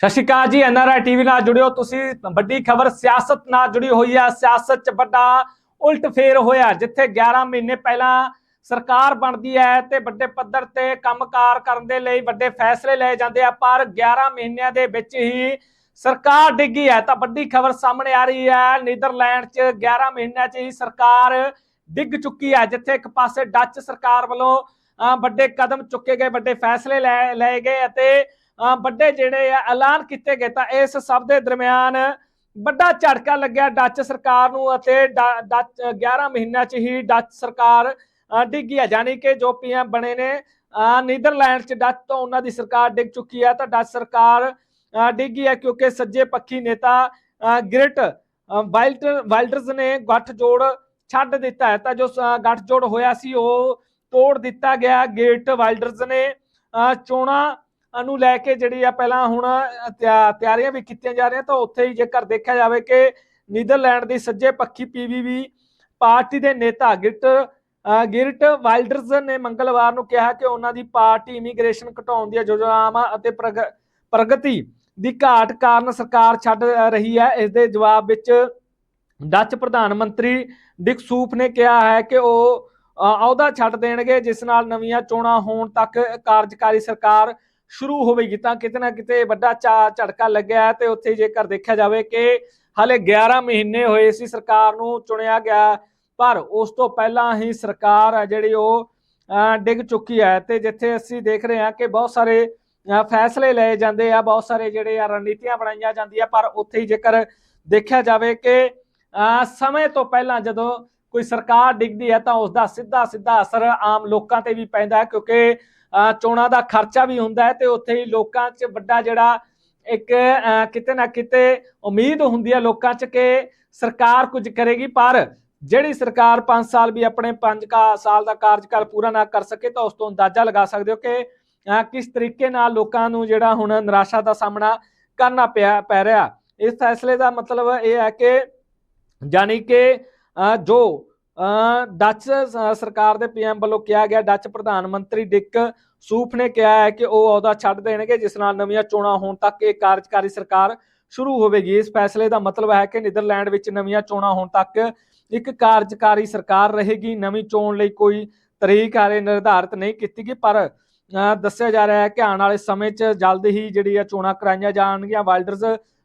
ਸਤਿ ਸ਼੍ਰੀ ਅਕਾਲ ਜੀ NRI TV ਨਾਲ ਜੁੜਿਓ ਤੁਸੀਂ। ਵੱਡੀ ਖਬਰ ਸਿਆਸਤ ਨਾਲ ਜੁੜੀ ਹੋਈ ਹੈ ਸਿਆਸਤ 'ਚ ਵੱਡਾ ਉਲਟ ਫੇਰ ਹੋਇਆ ਜਿੱਥੇ 11 ਮਹੀਨੇ ਪਹਿਲਾਂ ਸਰਕਾਰ ਬਣਦੀ ਹੈ ਤੇ ਵੱਡੇ ਪੱਧਰ ਤੇ ਕੰਮਕਾਰ ਕਰਨ ਦੇ ਲਈ ਵੱਡੇ ਫੈਸਲੇ ਲਏ ਜਾਂਦੇ ਆ ਪਰ 11 ਮਹੀਨਿਆਂ ਦੇ ਵਿੱਚ ਹੀ ਸਰਕਾਰ ਡਿੱਗੀ ਹੈ। ਤਾਂ ਵੱਡੀ ਖਬਰ ਸਾਹਮਣੇ ਆ ਰਹੀ ਹੈ ਨੀਦਰਲੈਂਡ 'ਚ 11 ਮਹੀਨਿਆਂ 'ਚ ਹੀ ਸਰਕਾਰ ਡਿੱਗ ਚੁੱਕੀ ਹੈ ਜਿੱਥੇ ਇੱਕ ਪਾਸੇ ਡੱਚ ਸਰਕਾਰ ਵੱਲੋਂ ਅਹ, ਵੱਡੇ ਕਦਮ ਚੁੱਕੇ ਗਏ ਵੱਡੇ ਫੈਸਲੇ ਲੈ ਲਏ ਗਏ ਅਤੇ ਵੱਡੇ ਜਿਹੜੇ ਆ ਐਲਾਨ ਕੀਤੇ ਗਏ ਤਾਂ ਇਸ ਸਭ ਦੇ ਦਰਮਿਆਨ ਵੱਡਾ ਝਟਕਾ ਲੱਗਿਆ ਡੱਚ ਸਰਕਾਰ ਨੂੰ ਅਤੇ ਡੱਚ 11 ਮਹੀਨਿਆਂ ਚ ਹੀ ਡੱਚ ਸਰਕਾਰ ਡਿੱਗੀ ਹੈ ਯਾਨੀ ਕਿ ਜੋ ਪੀਐਮ ਬਣੇ ਨੇ ਨੀਦਰਲੈਂਡ ਚ ਡੱਚ ਤੋਂ ਉਹਨਾਂ ਦੀ ਸਰਕਾਰ ਡਿੱਗ ਚੁੱਕੀ ਹੈ ਤਾਂ ਡੱਚ ਸਰਕਾਰ ਡਿੱਗੀ ਹੈ ਕਿਉਂਕਿ ਸੱਜੇ ਪੱਖੀ ਨੇਤਾ ਅਹ, ਗ੍ਰਿਟ ਵਾਈਲਡਰਸ ਨੇ ਗੱਠਜੋੜ ਛੱਡ ਦਿੱਤਾ ਹੈ। ਤਾਂ ਜੋ ਸ- ਗੱਠਜੋੜ ਹੋਇਆ ਸੀ ਉਹ ਤੋੜ ਦਿੱਤਾ ਗਿਆ। ਗੇਟ ਵਾਈਲਡਰਸ ਨੇ ਅਹ, ਚੋਣਾਂ ਨੂੰ ਲੈ ਕੇ ਜਿਹੜੀ ਆ ਪਹਿਲਾਂ ਹੁਣ ਤਿਆਰੀਆਂ ਵੀ ਕੀਤੀਆਂ ਜਾ ਰਹੀਆਂ ਤਾਂ ਉੱਥੇ ਹੀ ਜੇਕਰ ਦੇਖਿਆ ਜਾਵੇ ਕਿ ਨੀਦਰਲੈਂਡ ਦੀ ਸੱਜੇ ਪੱਖੀ ਪੀਵੀਵੀ ਪਾਰਟੀ ਦੇ ਨੇਤਾ ਗਿਰਟ ਗਿਰਟ ਵਾਈਲਡਰਸ ਨੇ ਮੰਗਲਵਾਰ ਨੂੰ ਕਿਹਾ ਕਿ ਉਹਨਾਂ ਦੀ ਪਾਰਟੀ ਇਮੀਗ੍ਰੇਸ਼ਨ ਘਟਾਉਣ ਦੀਆਂ ਯੋਜਨਾਵਾਂ ਅਤੇ ਪ੍ਰਗ- ਪ੍ਰਗਤੀ ਦੀ ਘਾਟ ਕਾਰਨ ਸਰਕਾਰ ਛੱਡ ਰਹੀ ਹੈ। ਇਸ ਦੇ ਜਵਾਬ ਵਿੱਚ ਡੱਚ ਪ੍ਰਧਾਨ ਮੰਤਰੀ ਡਿਕ ਸੂਪ ਨੇ ਕਿਹਾ ਹੈ ਕਿ ਉਹ ਅਹੁਦਾ ਛੱਡ ਦੇਣਗੇ, ਜਿਸ ਨਾਲ ਨਵੀਆਂ ਚੋਣਾਂ ਹੋਣ ਤੱਕ ਕਾਰਜਕਾਰੀ ਸਰਕਾਰ ਸ਼ੁਰੂ ਹੋਵੇਗੀ ਤਾਂ ਕਿਤੇ ਨਾ ਕਿਤੇ ਵੱਡਾ ਝਾ- ਝਟਕਾ ਲੱਗਿਆ ਤੇ ਉੱਥੇ ਜੇਕਰ ਦੇਖਿਆ ਜਾਵੇ ਕਿ ਹਾਲੇ 11 ਮਹੀਨੇ ਹੋਏ ਸੀ ਸਰਕਾਰ ਨੂੰ ਚੁਣਿਆ ਗਿਆ ਪਰ ਉਸ ਤੋਂ ਪਹਿਲਾਂ ਹੀ ਸਰਕਾਰ ਹੈ ਜਿਹੜੀ ਉਹ ਡਿੱਗ ਚੁੱਕੀ ਹੈ ਤੇ ਜਿੱਥੇ ਅਸੀਂ ਦੇਖ ਰਹੇ ਹਾਂ ਕਿ ਬਹੁਤ ਸਾਰੇ ਅ, ਫੈਸਲੇ ਲਏ ਜਾਂਦੇ ਆ ਬਹੁਤ ਸਾਰੇ ਜਿਹੜੇ ਆ ਰਣਨੀਤੀਆਂ ਬਣਾਈਆਂ ਜਾਂਦੀਆਂ ਪਰ ਉੱਥੇ ਹੀ ਜੇਕਰ ਦੇਖਿਆ ਜਾਵੇ ਕਿ ਅ, ਸਮੇਂ ਤੋਂ ਪਹਿਲਾਂ ਜਦੋਂ ਕੋਈ ਸਰਕਾਰ ਡਿੱਗਦੀ ਹੈ ਤਾਂ ਉਸ ਦਾ ਸਿੱਧਾ ਸਿੱਧਾ ਅਸਰ ਆਮ ਲੋਕਾਂ ਤੇ ਵੀ ਪੈਂਦਾ ਹੈ ਕਿਉਂਕਿ ਚੋਣਾਂ ਦਾ ਖਰਚਾ ਵੀ ਹੁੰਦਾ ਹੈ ਤੇ ਉੱਥੇ ਹੀ ਲੋਕਾਂ 'ਚ ਵੱਡਾ ਜਿਹੜਾ ਇੱਕ ਕਿਤੇ ਨਾ ਕਿਤੇ ਉਮੀਦ ਹੁੰਦੀ ਹੈ ਲੋਕਾਂ 'ਚ ਕਿ ਸਰਕਾਰ ਕੁਝ ਕਰੇਗੀ ਪਰ ਜਿਹੜੀ ਸਰਕਾਰ 5 ਸਾਲ ਵੀ ਆਪਣੇ 5 ਸਾਲ ਦਾ ਕਾਰਜਕਾਲ ਪੂਰਾ ਨਾ ਕਰ ਸਕੇ ਤਾਂ ਉਸ ਤੋਂ ਅੰਦਾਜ਼ਾ ਲਗਾ ਸਕਦੇ ਹੋ ਕਿ ਅ, ਕਿਸ ਤਰੀਕੇ ਨਾਲ ਲੋਕਾਂ ਨੂੰ ਜਿਹੜਾ ਹੁਣ ਨਿਰਾਸ਼ਾ ਦਾ ਸਾਹਮਣਾ ਕਰਨਾ ਪਿਆ ਪੈ ਰਿਹਾ। ਇਸ ਫੈਸਲੇ ਦਾ ਮਤਲਬ ਇਹ ਹੈ ਕਿ ਯਾਨੀ ਕਿ ਅ, ਜੋ ਡੱਚ ਸਰਕਾਰ ਦੇ ਪੀਐਮ ਵੱਲੋਂ ਕਿਹਾ ਗਿਆ, ਡੱਚ ਪ੍ਰਧਾਨ ਮੰਤਰੀ ਡਿਕ ਸੂਫ ਨੇ ਕਿਹਾ ਹੈ ਕਿ ਉਹ ਅਹੁਦਾ ਛੱਡ ਦੇਣਗੇ, ਜਿਸ ਨਾਲ ਨਵੀਆਂ ਚੋਣਾਂ ਹੋਣ ਤੱਕ ਇਹ ਕਾਰਜਕਾਰੀ ਸਰਕਾਰ ਸ਼ੁਰੂ ਹੋਵੇਗੀ। ਇਸ ਫੈਸਲੇ ਦਾ ਮਤਲਬ ਹੈ ਕਿ ਨੀਦਰਲੈਂਡ ਵਿੱਚ ਨਵੀਆਂ ਚੋਣਾਂ ਹੋਣ ਤੱਕ ਇੱਕ ਕਾਰਜਕਾਰੀ ਸਰਕਾਰ ਰਹੇਗੀ। ਨਵੀਂ ਚੋਣ ਲਈ ਕੋਈ ਤਰੀਕ ਹਾਲੇ ਨਿਰਧਾਰਿਤ ਨਹੀਂ ਕੀਤੀ ਗਈ, ਪਰ ਦੱਸਿਆ ਜਾ ਰਿਹਾ ਹੈ ਕਿ ਆਉਣ ਵਾਲੇ ਸਮੇਂ 'ਚ ਜਲਦ ਹੀ ਜਿਹੜੀ ਆ ਚੋਣਾਂ ਕਰਾਈਆਂ ਜਾਣਗੀਆਂ ਵਾਈਲਡਰਸ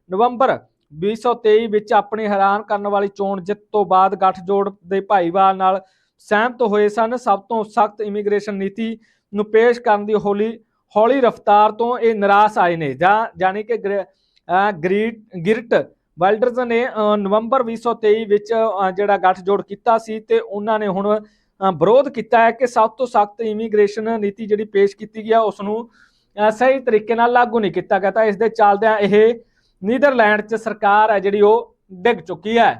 ਨਵੰਬਰ 2023 ਵਿੱਚ ਆਪਣੀ ਹੈਰਾਨ ਕਰਨ ਵਾਲੀ ਚੋਣ ਜਿੱਤ ਤੋਂ ਬਾਅਦ ਗੱਠਜੋੜ ਦੇ ਭਾਈਵਾਲ ਨਾਲ ਸਹਿਮਤ ਹੋਏ ਸਨ। ਸਭ ਤੋਂ ਸਖਤ ਇਮੀਗ੍ਰੇਸ਼ਨ ਨੀਤੀ ਨੂੰ ਪੇਸ਼ ਕਰਨ ਦੀ ਹੌਲੀ ਹੌਲੀ ਰਫ਼ਤਾਰ ਤੋਂ ਇਹ ਨਿਰਾਸ਼ ਆਏ ਨੇ। ਜਾਂ ਯਾਨੀ ਕਿ ਗ੍ਰੇ- ਗ੍ਰੀਟ ਗਿਰਟ ਵਾਈਲਡਰਸ ਨੇ ਨਵੰਬਰ 2023 ਵਿੱਚ ਜਿਹੜਾ ਗੱਠਜੋੜ ਕੀਤਾ ਸੀ ਤੇ ਉਹਨਾਂ ਨੇ ਹੁਣ ਵਿਰੋਧ ਕੀਤਾ ਹੈ ਕਿ ਸਭ ਤੋਂ ਸਖਤ ਇਮੀਗ੍ਰੇਸ਼ਨ ਨੀਤੀ ਜਿਹੜੀ ਪੇਸ਼ ਕੀਤੀ ਗਈ ਆ ਉਸ ਨੂੰ ਅਹ, ਸਹੀ ਤਰੀਕੇ ਨਾਲ ਲਾਗੂ ਨਹੀਂ ਕੀਤਾ ਗਿਆ। ਤਾਂ ਇਸ ਦੇ ਚੱਲਦਿਆਂ ਇਹ ਨੀਦਰਲੈਂਡ 'ਚ ਸਰਕਾਰ ਹੈ ਜਿਹੜੀ ਉਹ ਡਿੱਗ ਚੁੱਕੀ ਹੈ।